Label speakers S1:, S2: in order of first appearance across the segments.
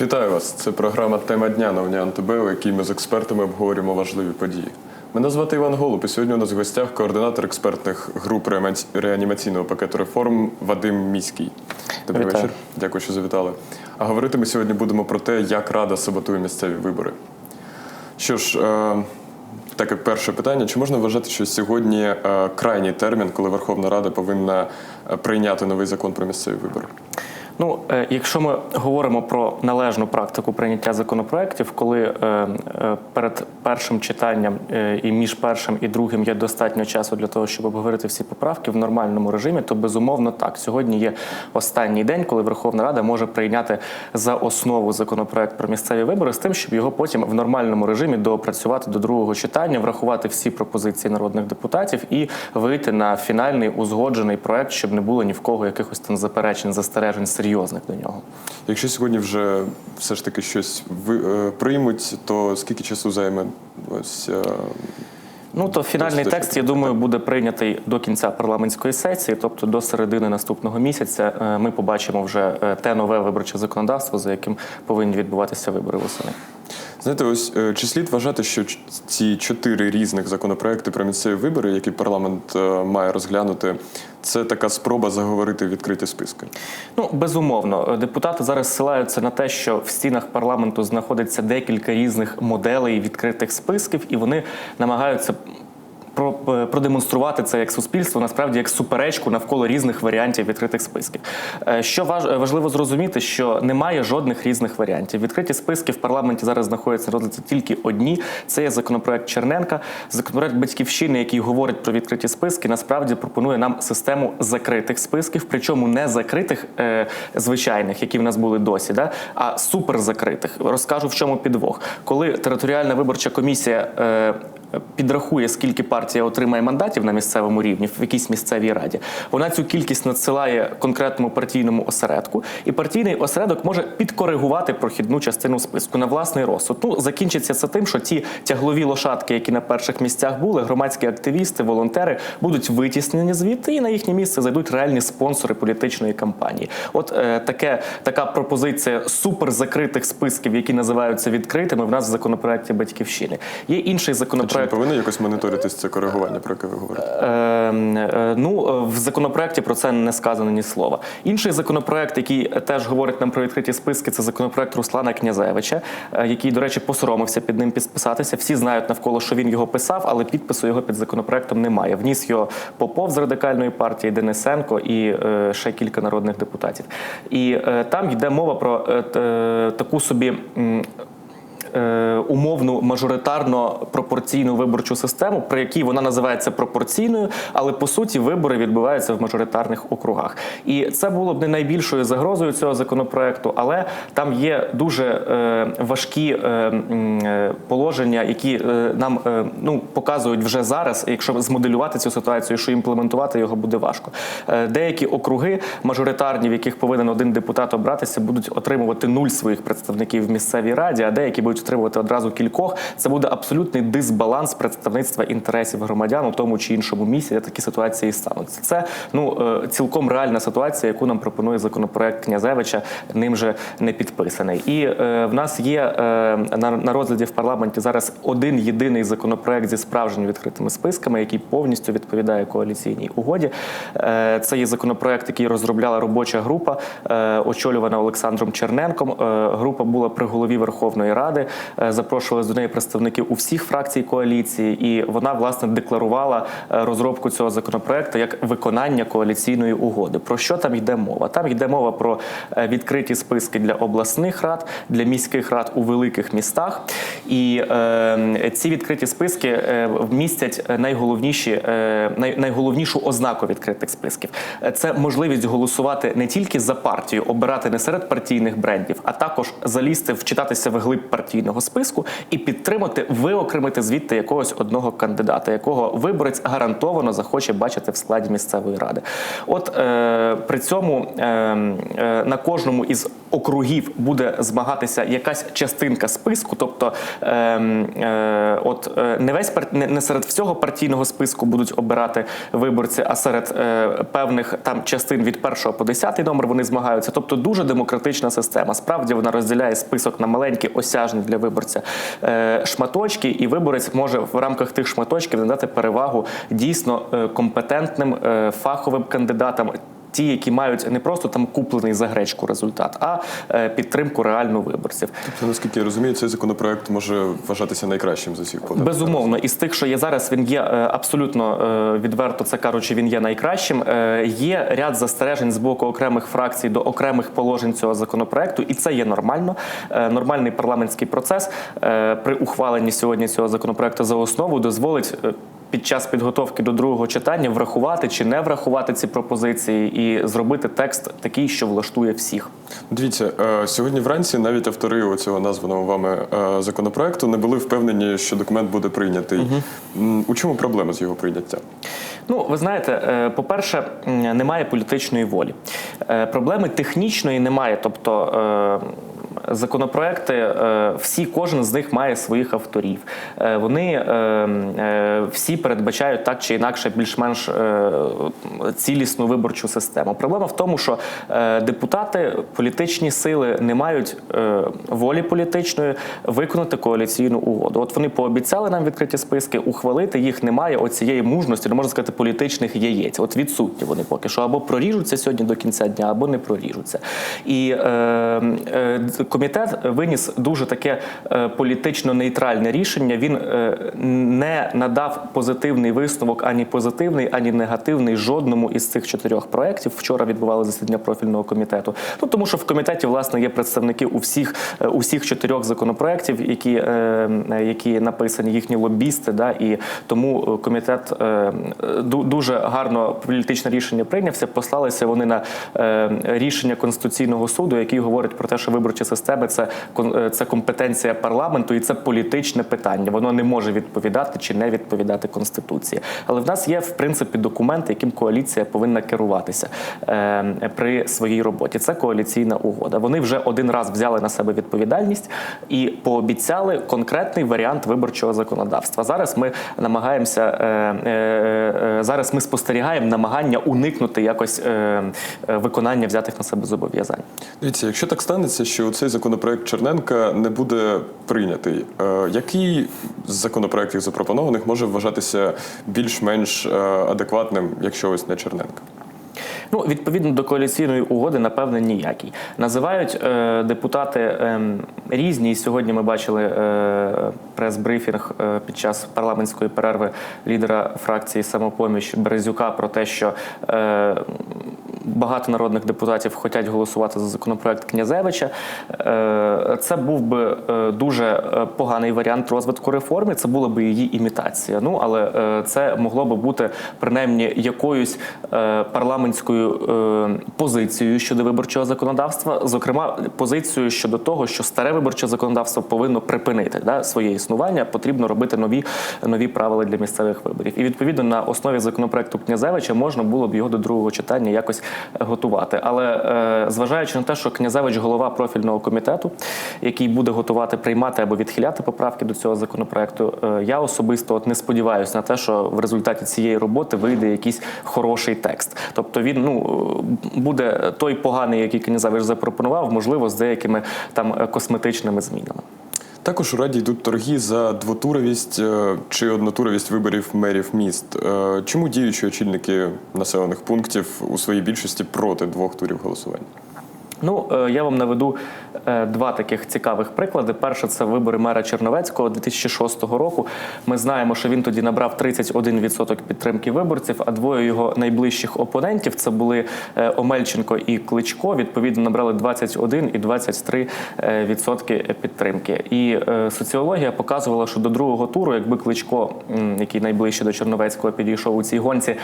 S1: Вітаю вас! Це програма Тема дня на Уніан ТБ, у якій ми з експертами обговорюємо важливі події. Мене звати Іван Голуб, і сьогодні у нас в гостях координатор експертних груп реанімаційного пакету реформ Вадим Міський. Добрий
S2: Вітаю.
S1: вечір. Дякую, що завітали. А говорити ми сьогодні будемо про те, як Рада саботує місцеві вибори. Що ж, е, таке перше питання: чи можна вважати, що сьогодні е, крайній термін, коли Верховна Рада повинна е, прийняти новий закон про місцеві вибори?
S2: Ну, е, якщо ми говоримо про належну практику прийняття законопроєктів, коли е, е, перед першим читанням е, і між першим і другим є достатньо часу для того, щоб обговорити всі поправки в нормальному режимі, то безумовно так. Сьогодні є останній день, коли Верховна Рада може прийняти за основу законопроект про місцеві вибори з тим, щоб його потім в нормальному режимі доопрацювати до другого читання, врахувати всі пропозиції народних депутатів і вийти на фінальний узгоджений проект, щоб не було ні в кого якихось там заперечень, застережень серйозних до нього.
S1: Якщо сьогодні вже все ж таки щось ви, е, приймуть, то скільки часу займе ось е,
S2: Ну то фінальний
S1: Досить
S2: текст, я думаю, буде прийнятий до кінця парламентської сесії, тобто до середини наступного місяця. е, Ми побачимо вже е, те нове виборче законодавство, за яким повинні відбуватися вибори восени.
S1: Знаєте, ось е, чи слід вважати, що ці чотири різних законопроекти про місцеві вибори, які парламент е, має розглянути, це така спроба заговорити відкриті списки?
S2: Ну, безумовно, депутати зараз ссилаються на те, що в стінах парламенту знаходиться декілька різних моделей відкритих списків, і вони намагаються. Про- е, Продемонструвати це як суспільство, насправді як суперечку навколо різних варіантів відкритих списків. Е, Що важ- важливо зрозуміти, що немає жодних різних варіантів. Відкриті списки в парламенті зараз знаходяться на розгляді тільки одні. Це є законопроект Черненка, законопроект батьківщини, який говорить про відкриті списки. Насправді пропонує нам систему закритих списків, причому не закритих е, звичайних, які в нас були досі, да? а суперзакритих. Розкажу в чому підвох. Коли територіальна виборча комісія. Підрахує, скільки партія отримає мандатів на місцевому рівні в якійсь місцевій раді. Вона цю кількість надсилає конкретному партійному осередку, і партійний осередок може підкоригувати прохідну частину списку на власний розсуд. Ну закінчиться це тим, що ті тяглові лошадки, які на перших місцях були, громадські активісти, волонтери, будуть витіснені звідти, і на їхнє місце зайдуть реальні спонсори політичної кампанії. От е, таке така пропозиція суперзакритих списків, які називаються відкритими. В нас в законопроекті батьківщини. Є інший законопроект.
S1: Не повинно якось моніторитись це коригування, про яке ви говорите?
S2: Е, е, Ну, е, в законопроекті про це не сказано ні слова. Інший законопроект, який теж говорить нам про відкриті списки, це законопроект Руслана Князевича, е, який, до речі, посоромився під ним підписатися. Всі знають навколо, що він його писав, але підпису його під законопроектом немає. Вніс його Попов з радикальної партії, Денисенко і ще кілька народних депутатів. І там йде мова про таку собі. Е, умовну мажоритарно пропорційну виборчу систему, при якій вона називається пропорційною, але по суті вибори відбуваються в мажоритарних округах. І це було б не найбільшою загрозою цього законопроекту, але там є дуже е, важкі е, положення, які нам ну показують вже зараз, якщо змоделювати цю ситуацію, що імплементувати його буде важко. Деякі округи мажоритарні, в яких повинен один депутат обратися, будуть отримувати нуль своїх представників в місцевій раді, а деякі будуть отримувати одразу кількох. Це буде абсолютний дисбаланс представництва інтересів громадян у тому чи іншому місці, де такі ситуації стануться. Це ну е, цілком реальна ситуація, яку нам пропонує законопроект Князевича, ним же не підписаний. І е, в нас є е, на, на розгляді в парламенті зараз один єдиний законопроект зі справжніми відкритими списками, який повністю відповідає коаліційній угоді. Е, це є законопроект, який розробляла робоча група, е, очолювана Олександром Черненком. Е, група була при голові Верховної Ради. Е, запрошували до неї представників у всіх фракцій коаліції, і вона власне декларувала е, розробку цього законопроекту як виконання коаліційної угоди. Про що там йде мова? Там йде мова про е, відкриті списки для обласних рад, для міських рад у великих містах. І е, ці відкриті списки е, містять найголовніші, най, найголовнішу ознаку відкритих списків. Це можливість голосувати не тільки за партію, обирати не серед партійних брендів, а також залізти, вчитатися в глиб партійного списку і підтримати, виокремити звідти якогось одного кандидата, якого виборець гарантовано захоче бачити в складі місцевої ради. От е, при цьому е, е, на кожному із округів буде змагатися якась частинка списку, тобто ем, е, от е, не весь не, не серед всього партійного списку будуть обирати виборці, а серед е, певних там частин від першого по десятий номер вони змагаються. Тобто дуже демократична система. Справді вона розділяє список на маленькі осяжні для виборця е, шматочки, і виборець може в рамках тих шматочків надати перевагу дійсно е, компетентним е, фаховим кандидатам. Ті, які мають не просто там куплений за гречку результат, а е, підтримку реальну виборців.
S1: Тобто, наскільки я розумію, цей законопроект може вважатися найкращим з усіх подань.
S2: Безумовно, із тих, що є зараз, він є е, абсолютно е, відверто це кажучи, він є найкращим. Є ряд застережень з боку окремих фракцій до окремих положень цього законопроекту, і це є нормально. Нормальний парламентський процес при ухваленні сьогодні цього законопроекту за основу дозволить. Під час підготовки до другого читання врахувати чи не врахувати ці пропозиції і зробити текст такий, що влаштує всіх.
S1: Дивіться, е, сьогодні вранці навіть автори цього названого вами е, законопроекту не були впевнені, що документ буде прийнятий. М, У чому проблема з його прийняттям?
S2: Ну, ви знаєте, е, по-перше, немає політичної волі. Проблеми технічної немає. Тобто законопроекти, е, всі, кожен з них має своїх авторів. Е, Вони е, всі передбачають так чи інакше більш-менш цілісну виборчу систему. Проблема в тому, що депутати, політичні сили не мають волі політичної виконати коаліційну угоду. От вони пообіцяли нам відкриті списки, ухвалити їх немає. Оцієї мужності, не можна сказати, політичних яєць. От відсутні вони поки що або проріжуться сьогодні до кінця дня, або не проріжуться. І е, е, комітет виніс дуже таке е, політично нейтральне рішення. Він е, не надав позитивний висновок ані позитивний, ані негативний жодному із цих чотирьох проєктів. Вчора відбували засідання профільного комітету. Ну тому що в комітеті власне є представники у всіх е, усіх чотирьох законопроєктів, які, які написані, їхні лобісти. Да, і тому комітет дуже гарно політичне рішення прийнявся. Послалися вони на рішення Конституційного суду, який говорить про те, що виборчі системи це е, це компетенція парламенту і це політичне питання. Воно не може відповідати чи не відповідати конституції. Але в нас є в принципі документ, яким коаліція повинна керуватися е, при своїй роботі. Це коаліційна угода. Вони вже один раз взяли на себе відповідальність і пообіцяли конкретний варіант виборчого законодавства. Зараз ми намагаємося е, е, е, зараз. Ми спостерігаємо намагання уникнути якось е, е, виконання взятих на себе зобов'язань.
S1: Дивіться, якщо так станеться, що цей законопроект Черненка не буде прийнятий, е, який з законопроектів запропонованих може вважатися більш-менш е, адекватним, якщо ось не Черненка?
S2: Ну, відповідно до коаліційної угоди, напевне, ніякий. Називають е, депутати е, різні. Сьогодні ми бачили е, прес-брифінг е, під час парламентської перерви лідера фракції самопоміч Березюка про те, що е, багато народних депутатів хочуть голосувати за законопроект Князевича. Е, це був би е, дуже е, поганий варіант розвитку реформи. Це була би її імітація. Ну але це могло би бути принаймні якоюсь парламентською позицією щодо виборчого законодавства, зокрема позицією щодо того, що старе виборче законодавство повинно припинити да, своє існування, потрібно робити нові, нові правила для місцевих виборів. І відповідно на основі законопроекту Князевича можна було б його до другого читання якось готувати. Але е, зважаючи на те, що Князевич голова профільного комітету, який буде готувати приймати або відхиляти поправки до цього законопроекту, е, я особисто от не сподіваюся на те, що в результаті цієї роботи вийде якийсь хороший текст. Тобто він ну буде той поганий, який Князевич запропонував, можливо, з деякими там е, косметичними змінами.
S1: Також у раді йдуть торги за двотуровість е, чи однотуровість виборів мерів міст. Е, Чому діючі очільники населених пунктів у своїй більшості проти двох турів голосування?
S2: Ну, е, я вам наведу е, два таких цікавих приклади. Перше, це вибори мера Черновецького 2006 року. Ми знаємо, що він тоді набрав 31% підтримки виборців, а двоє його найближчих опонентів це були е, Омельченко і Кличко. Відповідно, набрали 21 і 23% е, відсотки підтримки. І соціологія показувала, що до другого туру, якби Кличко, який найближче до Черновецького підійшов у цій гонці,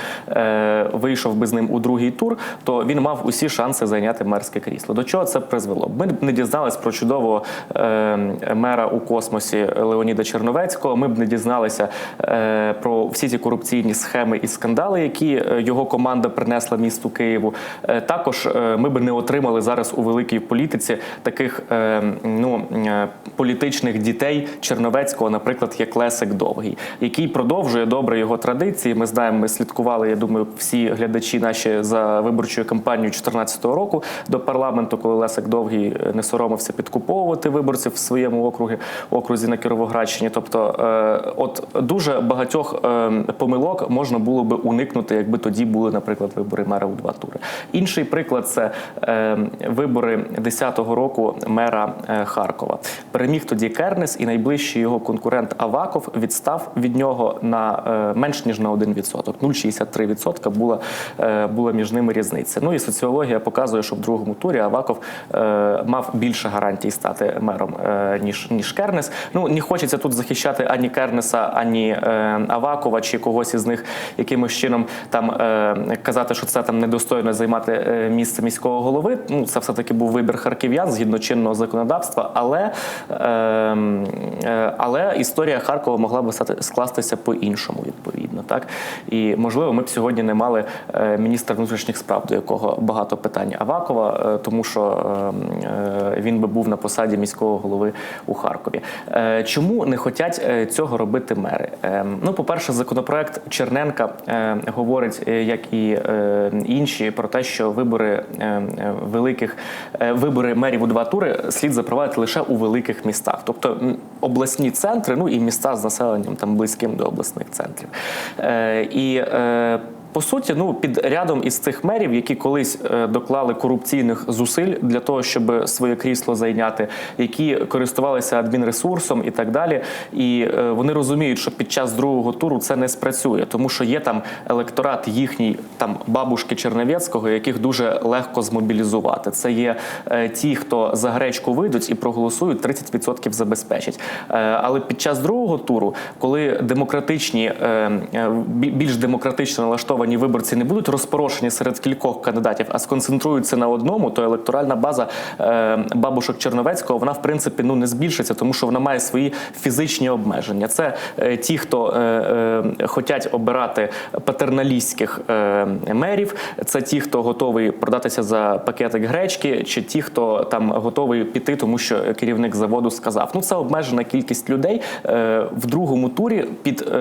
S2: вийшов би з ним у другий тур, то він мав усі шанси зайняти мерське крісло. Крісло. До чого це призвело? Ми б не дізналися про чудового е, мера у космосі Леоніда Черновецького. Ми б не дізналися е, про всі ці корупційні схеми і скандали, які е, його команда принесла місту Києву. Е, також е, ми б не отримали зараз у великій політиці таких е, ну, е, політичних дітей Черновецького, наприклад, як Лесик Довгий, який продовжує добре його традиції. Ми знаємо, ми слідкували. Я думаю, всі глядачі наші за виборчою кампанією 2014 року до парламенту, коли Лесик Довгий е, не соромився підкуповувати виборців в своєму округі, окрузі на Кіровоградщині. Тобто, е, от дуже багатьох е, помилок можна було би уникнути, якби тоді були, наприклад, вибори мера у два тури. Інший приклад це е, вибори 10-го року мера е, Харкова. Переміг тоді Кернес, і найближчий його конкурент Аваков відстав від нього на е, менш ніж на 1%. 0,63% була, е, була між ними різниця. Ну і соціологія показує, що в другому турі Аваков е, мав більше гарантій стати мером е, ніж ніж Кернес. Ну не хочеться тут захищати ані Кернеса, ані е, Авакова чи когось із них якимось чином там казати, що це там недостойно займати місце міського голови. Ну це все таки був вибір харків'ян згідно чинного законодавства, але, але історія Харкова могла би стати скластися по-іншому відповідно. Так і можливо, ми б сьогодні не мали міністра внутрішніх справ, до якого багато питань Авакова, е, тому що е, е, він би був на посаді міського голови у Харкові. Е, Чому не хочуть е, цього робити мери? Е, Ну, по-перше, законопроект Черненка говорить, як і інші, про те, що вибори великих вибори мерів у два тури слід запровадити лише у великих містах, тобто обласні центри, ну і міста з населенням там близьким до обласних центрів. І по суті, ну під рядом із цих мерів, які колись е, доклали корупційних зусиль для того, щоб своє крісло зайняти, які користувалися адмінресурсом і так далі. І е, вони розуміють, що під час другого туру це не спрацює, тому що є там електорат їхній, там бабушки Черневецького, яких дуже легко змобілізувати. Це є е, ті, хто за гречку вийдуть і проголосують, 30% забезпечать. Е, але під час другого туру, коли демократичні, більш демократично налаштовані виборці не будуть розпорошені серед кількох кандидатів, а сконцентруються на одному, то електоральна база е, бабушок Черновецького вона в принципі ну не збільшиться, тому що вона має свої фізичні обмеження. Це е, ті, хто е, хочуть обирати патерналістських мерів, це ті, хто готовий продатися за пакетик гречки, чи ті, хто там готовий піти, тому що керівник заводу сказав. Ну це обмежена кількість людей в другому турі під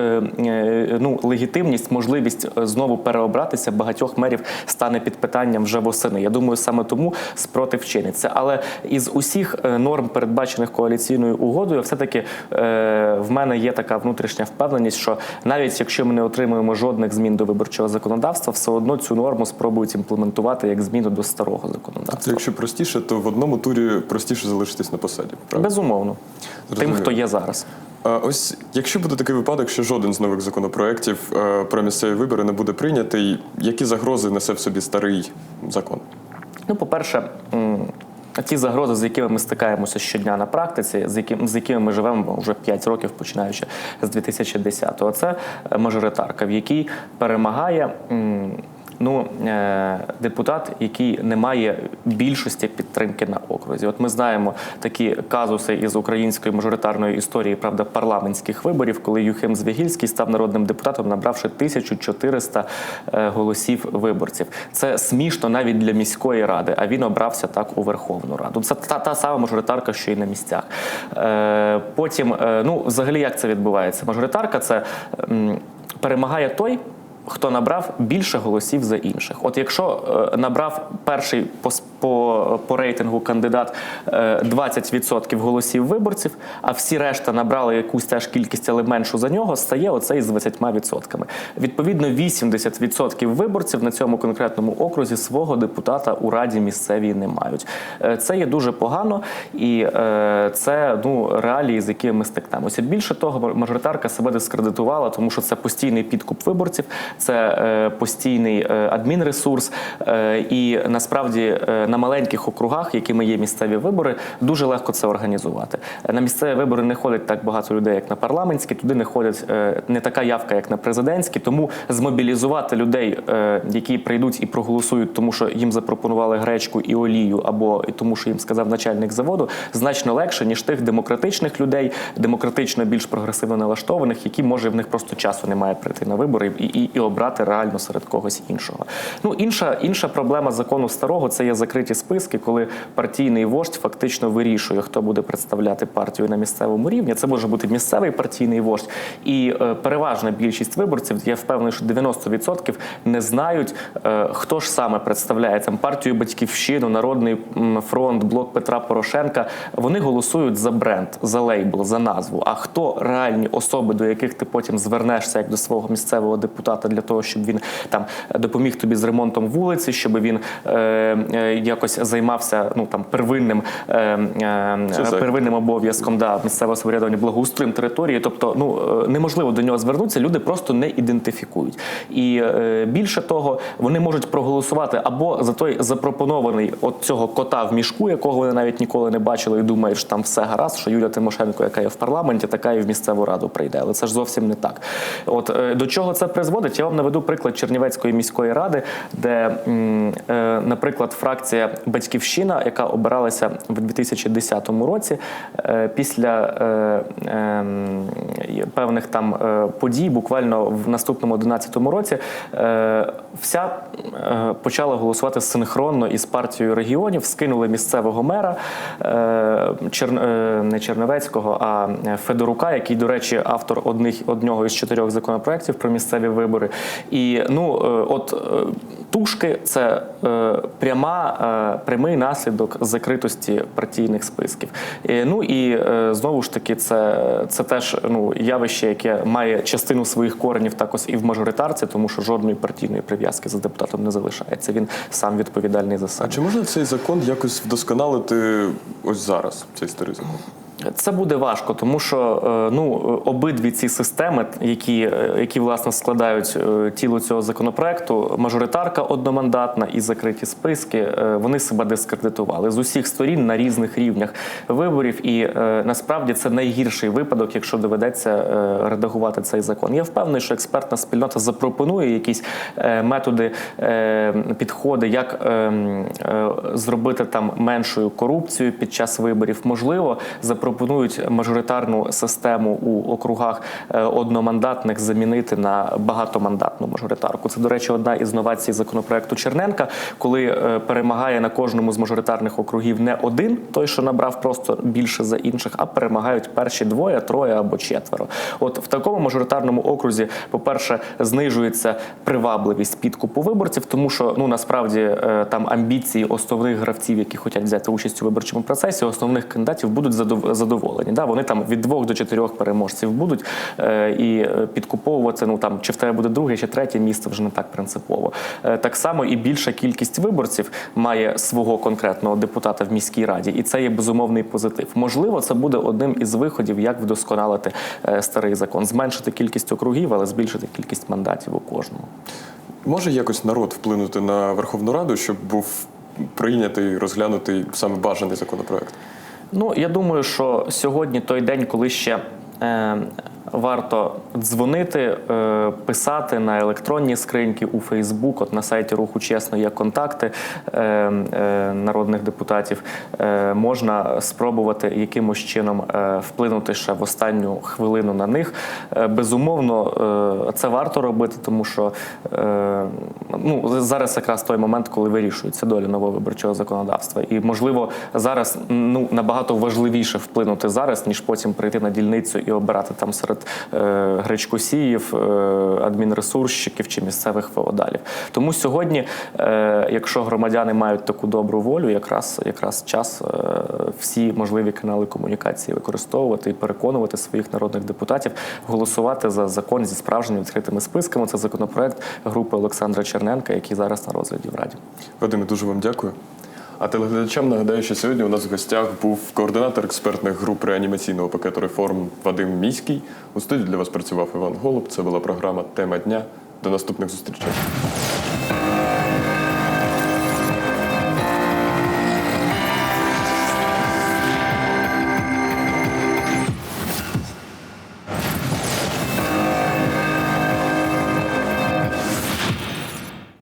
S2: ну легітимність, можливість е, знову переобратися багатьох мерів стане під питанням вже восени. Я думаю, саме тому спротив чиниться. Але із усіх е, норм, передбачених коаліційною угодою, все-таки е, в мене є така внутрішня впевненість, що навіть якщо ми не отримуємо жодних змін до виборчого законодавства, все одно цю норму спробують імплементувати як зміну до старого
S1: Це
S2: законодавства.
S1: якщо простіше, то в одному турі простіше залишитись на посаді. Правда?
S2: Безумовно, тим, хто є зараз.
S1: Ось якщо буде такий випадок, що жоден з нових законопроєктів е, про місцеві вибори не буде прийнятий, які загрози несе в собі старий закон?
S2: Ну, по-перше, ті загрози, з якими ми стикаємося щодня на практиці, з яким з якими ми живемо вже 5 років, починаючи з 2010-го, це мажоритарка, в якій перемагає. Ну, е, депутат, який не має більшості підтримки на окрузі. От ми знаємо такі казуси із української мажоритарної історії, правда, парламентських виборів, коли Юхим Звягільський став народним депутатом, набравши 1400 е, голосів виборців. Це смішно навіть для міської ради, а він обрався так у Верховну Раду. Це та, та сама мажоритарка, що і на місцях. Е, потім, ну, взагалі, як це відбувається? Мажоритарка це перемагає той. Хто набрав більше голосів за інших? От якщо е, набрав перший по, по, по рейтингу кандидат е, 20% голосів виборців, а всі решта набрали якусь теж кількість, але меншу за нього, стає оцей з 20%. Відповідно, 80% виборців на цьому конкретному окрузі свого депутата у раді місцевій не мають. Е, Це є дуже погано, і е, це ну реалії, з якими ми стикнемося. Більше того, мажоритарка себе дискредитувала, тому що це постійний підкуп виборців. Це е, постійний е, адмінресурс. Е, І насправді на маленьких округах, якими є місцеві вибори, дуже легко це організувати. На місцеві вибори не ходить так багато людей, як на парламентські. Туди не ходять не така явка, як на президентські. Тому змобілізувати людей, які прийдуть і проголосують, тому що їм запропонували гречку і олію, або тому, що їм сказав начальник заводу, значно легше ніж тих демократичних людей, демократично більш прогресивно налаштованих, які може в них просто часу немає прийти на вибори і, і обрати реально серед когось іншого. Ну інша інша проблема закону старого це є закриті списки, коли партійний вождь фактично вирішує, хто буде представляти партію на місцевому рівні. Це може бути місцевий партійний вождь, і е, переважна більшість виборців, я впевнений, що 90% не знають, е, хто ж саме представляє там партію батьківщину, народний фронт, блок Петра Порошенка. Вони голосують за бренд, за лейбл, за назву. А хто реальні особи, до яких ти потім звернешся як до свого місцевого депутата для того, щоб він там допоміг тобі з ремонтом вулиці, щоб він е, е, якось займався ну там первинним е, е, первинним обов'язком да, місцевого самоврядування благоустроєм території. Тобто, ну е, неможливо до нього звернутися, люди просто не ідентифікують. І е, більше того, вони можуть проголосувати або за той запропонований от цього кота в мішку, якого вони навіть ніколи не бачили, і думають, що там все гаразд, що Юля Тимошенко, яка є в парламенті, така і в місцеву раду прийде. Але це ж зовсім не так. От е, до чого це призводить? Я вам наведу приклад Чернівецької міської ради, де, е, наприклад, фракція Батьківщина, яка обиралася в 2010 році, е, після е, ем, певних там подій, буквально в наступному 11 році, вся почала голосувати синхронно із партією регіонів, скинули місцевого мера Чер- не Черновецького, а Федорука, який, до речі, автор одних одного із чотирьох законопроєктів про місцеві вибори. І ну, е, от е, тушки це е, пряма, прямий наслідок закритості партійних списків. Ну і знову ж таки, це, це теж ну, явище, яке має частину своїх коренів також і в мажоритарці, тому що жодної партійної прив'язки за депутатом не залишається. Він сам відповідальний за
S1: А чи можна цей закон якось вдосконалити ось зараз, цей старий закон?
S2: Це буде важко, тому що е, ну обидві ці системи, які, е, які власне складають е, тіло цього законопроекту, мажоритарка одномандатна і закриті списки, вони себе дискредитували з усіх сторін на різних рівнях виборів. І насправді це найгірший випадок, якщо доведеться редагувати цей закон. Я впевнений, що експертна спільнота запропонує якісь методи, підходи, як е, м, е, зробити там меншою корупцію під час виборів. Можливо, запропонують мажоритарну систему у округах е, одномандатних замінити на багатомандатну мажоритарку. Це, до речі, одна із новацій законопроекту Черненка, коли е, перемагає на кожному з мажоритарних округів не один, той, що набрав просто більше за інших, а перемагають перші двоє, троє або четверо. От в такому мажоритарному окрузі, по-перше, знижується привабливість підкупу виборців, тому що ну насправді е, там амбіції основних гравців, які хочуть взяти участь у виборчому процесі, основних кандидатів будуть задов- задоволені. Да, вони там від двох до чотирьох переможців будуть е, і е, підкуповувати. Ну там чи в тебе буде друге, чи третє місце вже не так принципово. Е, так само і більша кількість виборців має свого конкретного депутата в міській раді, і це є безумовний позитив. Можливо, це буде одним із виходів, як вдосконалити старий закон, зменшити кількість округів, але збільшити кількість мандатів у кожному.
S1: Може якось народ вплинути на Верховну Раду, щоб був прийнятий, розглянутий саме бажаний законопроект?
S2: Ну, я думаю, що сьогодні той день, коли ще е, варто дзвонити, е, писати на електронні скриньки у Фейсбук. От на сайті Руху Чесно є контакти е, е, народних депутатів. Можна спробувати якимось чином вплинути ще в останню хвилину на них. Безумовно, це варто робити, тому що ну, зараз якраз той момент, коли вирішується доля нового виборчого законодавства. І можливо зараз ну набагато важливіше вплинути зараз, ніж потім прийти на дільницю і обирати там серед е, гречкосіїв, е, адмінресурсщиків чи місцевих феодалів. Тому сьогодні, е, якщо громадяни мають таку добру волю, якраз якраз час всі можливі канали комунікації використовувати і переконувати своїх народних депутатів голосувати за закон зі справжніми відкритими списками. Це законопроект групи Олександра Черненка, який зараз на розгляді в Раді.
S1: Вадиме, дуже вам дякую. А телеглядачам нагадаю, що сьогодні у нас в гостях був координатор експертних груп реанімаційного пакету реформ Вадим Міський. У студії для вас працював Іван Голуб. Це була програма Тема дня. До наступних зустрічей.